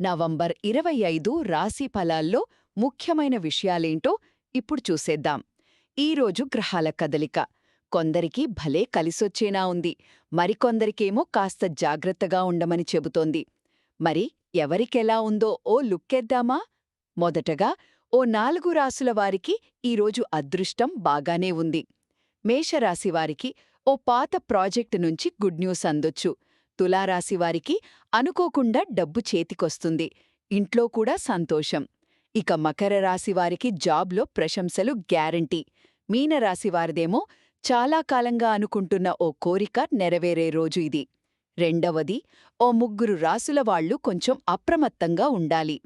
November ఇరవై ఐదు రాశి ఫలాల్లో ముఖ్యమైన విషయాలేంటో ఇప్పుడు చూసేద్దాం. ఈరోజు గ్రహాల కదలిక. కొందరికి భలే కలిసొచ్చేనా ఉంది. మరికొందరికేమో కాస్త జాగ్రత్తగా ఉండమని చెబుతోంది. మరి ఎవరికెలా ఉందో ఓ లుక్కేద్దామా? మొదటగా ఓ నాలుగు రాసుల వారికి ఈరోజు అదృష్టం బాగానే ఉంది. మేషరాశివారికి ఓ పాత ప్రాజెక్టు నుంచి గుడ్ న్యూస్ అందొచ్చు. తులారాశివారికి అనుకోకుండా డబ్బు చేతికొస్తుంది. ఇంట్లో కూడా సంతోషం. ఇక మకర రాశివారికి జాబ్లో ప్రశంసలు గ్యారంటీ. మీనరాశివారిదేమో చాలా కాలంగా అనుకుంటున్న ఓ కోరిక నెరవేరే రోజు ఇది. రెండవది ఓ ముగ్గురు రాసుల వాళ్ళు కొంచెం అప్రమత్తంగా ఉండాలి.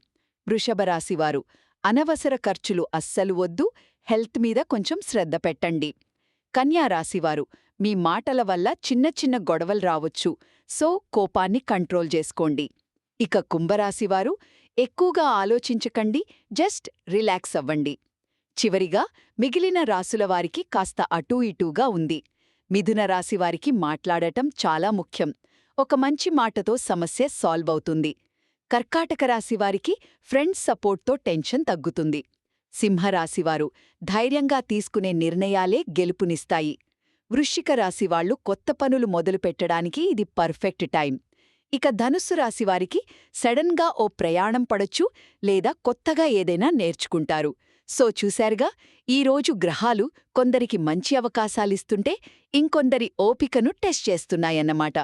వృషభరాశివారు అనవసర ఖర్చులు అస్సలు వద్దు హెల్త్ మీద కొంచెం శ్రద్ధ పెట్టండి. కన్యారాశివారు. మీ మాటల వల్ల చిన్న చిన్న గొడవలు రావచ్చు. సో కోపాన్ని కంట్రోల్ చేసుకోండి. ఇక కుంభరాశివారు ఎక్కువగా ఆలోచించకండి జస్ట్ రిలాక్స్ అవ్వండి. చివరిగా మిగిలిన రాసుల వారికి కాస్త అటూ ఇటూగా ఉంది. మిథున రాశివారికి మాట్లాడటం చాలా ముఖ్యం. ఒక మంచి మాటతో సమస్య సాల్వ్ అవుతుంది. కర్కాటక రాశివారికి ఫ్రెండ్స్ సపోర్ట్తో టెన్షన్ తగ్గుతుంది. సింహరాశివారు ధైర్యంగా తీసుకునే నిర్ణయాలే గెలుపునిస్తాయి. వృశ్చిక రాశివాళ్ళు కొత్త పనులు మొదలుపెట్టడానికి ఇది పర్ఫెక్ట్ టైం ఇక ధనుస్సు రాశివారికి సడన్గా ఓ ప్రయాణం పడొచ్చు లేదా కొత్తగా ఏదైనా నేర్చుకుంటారు. సో చూశారుగా ఈరోజు గ్రహాలు కొందరికి మంచి అవకాశాలిస్తుంటే ఇంకొందరి ఓపికను టెస్ట్ చేస్తున్నాయన్నమాట.